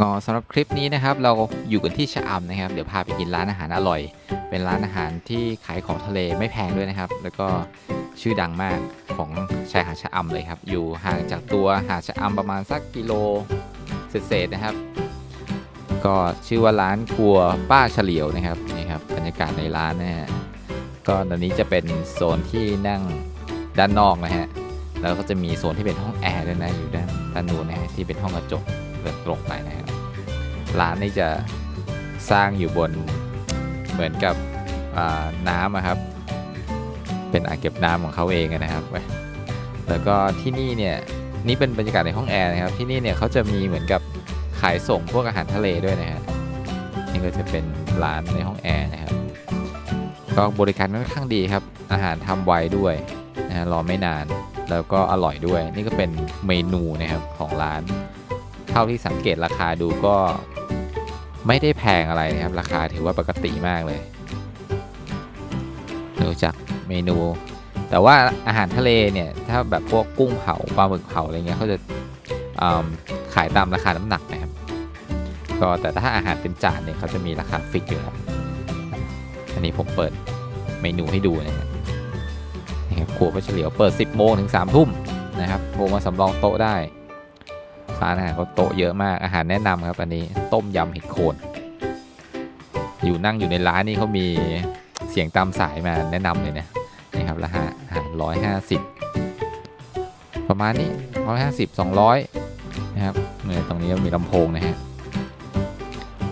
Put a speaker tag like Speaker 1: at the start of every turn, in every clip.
Speaker 1: ก็สำหรับคลิปนี้นะครับ เราอยู่กันที่ชะอำนะครับ เดี๋ยวพาไปกินร้านอาหารอร่อย เป็นร้านอาหารที่ขายของทะเลไม่แพงด้วยนะครับ แล้วก็ชื่อดังมากของชายหาดชะอำเลยครับ อยู่ห่างจากตัวหาดชะอำประมาณสักกิโลเศษๆนะครับ ก็ชื่อว่าร้านครัวป้าเฉลียวนะครับนี่ครับบรรยากาศในร้านนะฮะก็ตอนนี้จะเป็นโซนที่นั่งด้านนอกนะฮะแล้วก็จะมีโซนที่เป็นห้องแอร์ด้วยนะอยู่ด้านด้านนู้นนะฮะที่เป็นห้องกระจกเดินตรงไปนะครับ ร้านนี้จะสร้างอยู่บนเหมือนกับน้ำครับ เป็นอ่างเก็บน้ำของเขาเองนะครับ แล้วก็ที่นี่เนี่ยนี่เป็นบรรยากาศในห้องแอร์นะครับ ที่นี่เนี่ยเขาจะมีเหมือนกับขายส่งพวกอาหารทะเลด้วยนะฮะนี่ก็จะเป็นร้านในห้องแอร์นะครับ ก็บริการค่อนข้างดีครับ อาหารทำไวด้วยนะฮะรอไม่นานแล้วก็อร่อยด้วย นี่ก็เป็นเมนูนะครับของร้าน เท่าที่สังเกตราคาดูก็ ไม่ได้แพงอะไรนะครับ ราคาถือว่าปกติมากเลยดูจากเมนู แต่ว่าอาหารทะเลเนี่ยถ้าแบบพวกกุ้งเผาปลาหมึกเผาอะไรเงี้ยเขาจะขายตามราคาน้ำหนักนะครับ ก็แต่ถ้าอาหารเป็นจานเนี่ยเขาจะมีราคาฟิกอยู่ครับอันนี้ผมเปิดเมนูให้ดูนะครับครับครัวป้าเฉลียวเปิด 10 โมงถึง 3 ทุ่มนะครับโทรมาสำรองโต๊ะได้ ร้านอาหารเขาโต๊ะเยอะมากอาหารแนะนำครับอันนี้ต้มยำเห็ดโคนอยู่นั่งอยู่ในร้านนี่เขามีเสียงตามสายมาแนะนำเลยนะนี่ครับราคาอาหารร้อยห้าสิบประมาณนี้ร้อยห้าสิบสองร้อยนะครับเนี่ยตรงนี้ก็มีลำโพงนะฮะ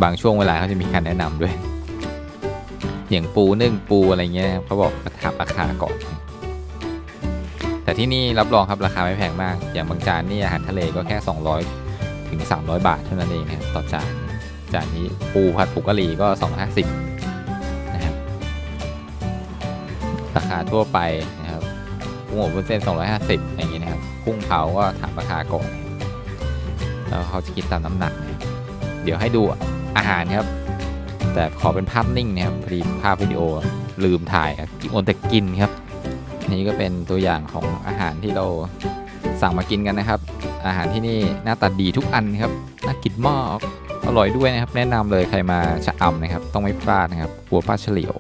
Speaker 1: บางช่วงเวลาเขาจะมีการแนะนำด้วยอย่างปูนึ่งปูอะไรเงี้ยเขาบอกมาถามราคาก่อน แต่ที่นี่รับรองครับราคาไม่แพงมาก อย่างบางจานนี่อาหารทะเลก็แค่ 200 ถึง 300 บาทเท่านั้นเองนะต่อจาน จานนี้ปูผัดผงกะหรี่ก็ 250นะครับ ราคาทั่วไปนะครับกุ้งอบวุ้นเส้น 250 อย่างนี้นะครับ กุ้งเผาก็ถามราคาก่อน แล้วเขาจะคิดตามน้ำหนักนะเดี๋ยวให้ดูอาหารครับ แต่ขอเป็นภาพนิ่งนะครับพอดีภาพวิดีโอลืมถ่ายครับกินอนแต่กินครับ นี่ก็เป็นตัวอย่างของอาหารที่เราสั่งมากินกันนะครับ อาหารที่นี่หน้าตาดีทุกอันครับน่ากินมากอร่อยด้วยนะครับ แนะนำเลยใครมาชะอำนะครับ ต้องไม่พลาดนะครับหัวปลาเฉลียว